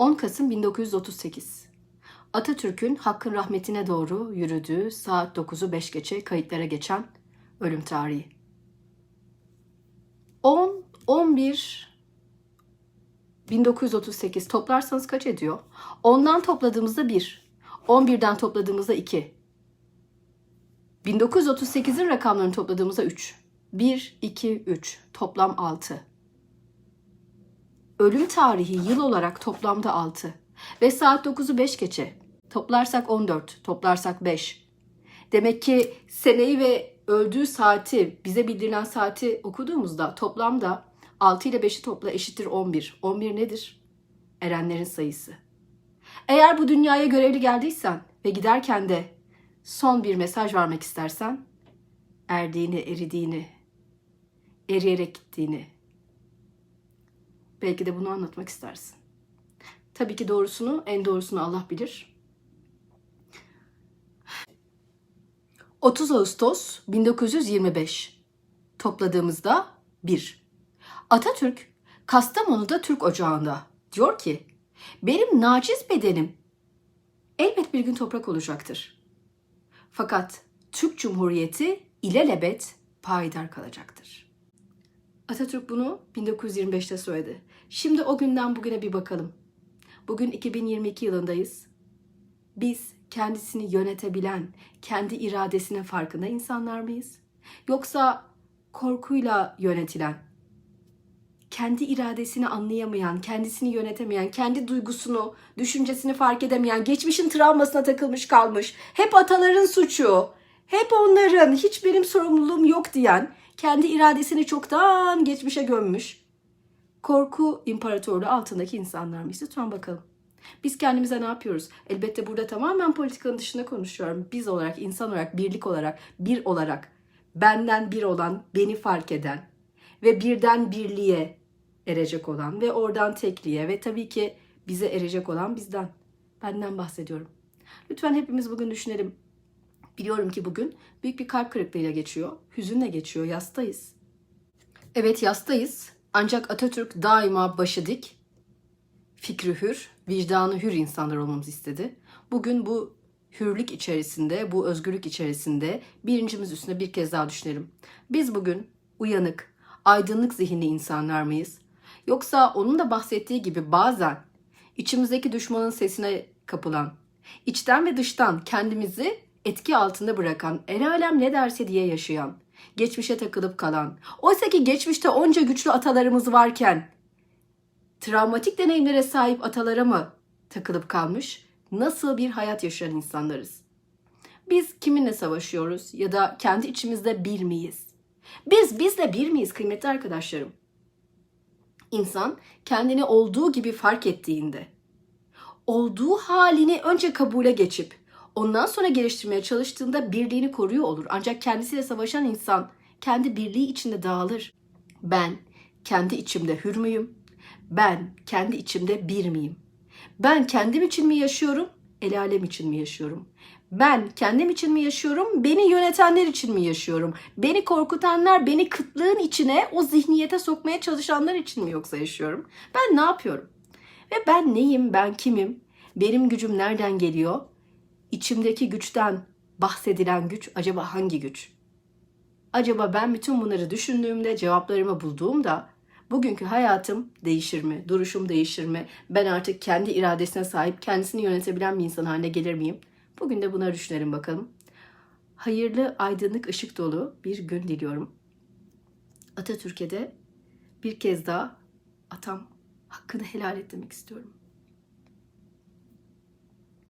10 Kasım 1938. Atatürk'ün hakkın rahmetine doğru yürüdüğü saat 9'u 5 geçe kayıtlara geçen ölüm tarihi. 10 11 1938 toplarsanız kaç ediyor? 10'dan topladığımızda 1. 11'den topladığımızda 2. 1938'in rakamlarını topladığımızda 3. 1, 2, 3. Toplam 6. Ölüm tarihi yıl olarak toplamda 6. Ve saat 9'u 5 geçe. Toplarsak 14, toplarsak 5. Demek ki seneyi ve öldüğü saati, bize bildirilen saati okuduğumuzda toplamda 6 ile 5'i topla eşittir 11. 11 nedir? Erenlerin sayısı. Eğer bu dünyaya görevli geldiysen ve giderken de son bir mesaj vermek istersen, erdiğini, eridiğini, eriyerek gittiğini, belki de bunu anlatmak istersin. Tabii ki doğrusunu, en doğrusunu Allah bilir. 30 Ağustos 1925 topladığımızda 1. Atatürk Kastamonu'da Türk Ocağı'nda diyor ki benim naciz bedenim elbet bir gün toprak olacaktır. Fakat Türk Cumhuriyeti ilelebet payidar kalacaktır. Atatürk bunu 1925'te söyledi. Şimdi o günden bugüne bir bakalım. Bugün 2022 yılındayız. Biz kendisini yönetebilen, kendi iradesinin farkında insanlar mıyız? Yoksa korkuyla yönetilen, kendi iradesini anlayamayan, kendisini yönetemeyen, kendi duygusunu, düşüncesini fark edemeyen, geçmişin travmasına takılmış kalmış, hep ataların suçu, hep onların, hiç benim sorumluluğum yok diyen, kendi iradesini çoktan geçmişe gömmüş, korku imparatorluğu altındaki insanlar mıyız? Lütfen bakalım. Biz kendimize ne yapıyoruz? Elbette burada tamamen politikanın dışında konuşuyorum. Biz olarak, insan olarak, birlik olarak, bir olarak, benden bir olan, beni fark eden ve birden birliğe erecek olan ve oradan tekliğe ve tabii ki bize erecek olan bizden. Benden bahsediyorum. Lütfen hepimiz bugün düşünelim. Biliyorum ki bugün büyük bir kalp kırıklığıyla geçiyor. Hüzünle geçiyor. Yastayız. Evet yastayız. Ancak Atatürk daima başı dik, fikri hür, vicdanı hür insanlar olmamızı istedi. Bugün bu hürlük içerisinde, bu özgürlük içerisinde birincimiz üstüne bir kez daha düşünelim. Biz bugün uyanık, aydınlık zihinli insanlar mıyız? Yoksa onun da bahsettiği gibi bazen içimizdeki düşmanın sesine kapılan, içten ve dıştan kendimizi etki altında bırakan, el alem ne derse diye yaşayan, geçmişe takılıp kalan, oysa ki geçmişte onca güçlü atalarımız varken travmatik deneyimlere sahip atalara mı takılıp kalmış, nasıl bir hayat yaşayan insanlarız? Biz kiminle savaşıyoruz ya da kendi içimizde bir miyiz? Biz bizle bir miyiz kıymetli arkadaşlarım? İnsan kendini olduğu gibi fark ettiğinde, olduğu halini önce kabule geçip ondan sonra geliştirmeye çalıştığında birliğini koruyor olur. Ancak kendisiyle savaşan insan kendi birliği içinde dağılır. Ben kendi içimde hür müyüm? Ben kendi içimde bir miyim? Ben kendim için mi yaşıyorum? El alem için mi yaşıyorum? Ben kendim için mi yaşıyorum? Beni yönetenler için mi yaşıyorum? Beni korkutanlar, beni kıtlığın içine, o zihniyete sokmaya çalışanlar için mi yoksa yaşıyorum? Ben ne yapıyorum? Ve ben neyim, ben kimim? Benim gücüm nereden geliyor? İçimdeki güçten bahsedilen güç acaba hangi güç? Acaba ben bütün bunları düşündüğümde, cevaplarımı bulduğumda bugünkü hayatım değişir mi? Duruşum değişir mi? Ben artık kendi iradesine sahip, kendisini yönetebilen bir insan haline gelir miyim? Bugün de buna düşünelim bakalım. Hayırlı, aydınlık, ışık dolu bir gün diliyorum. Atatürk'e de bir kez daha atam hakkını helal et demek istiyorum.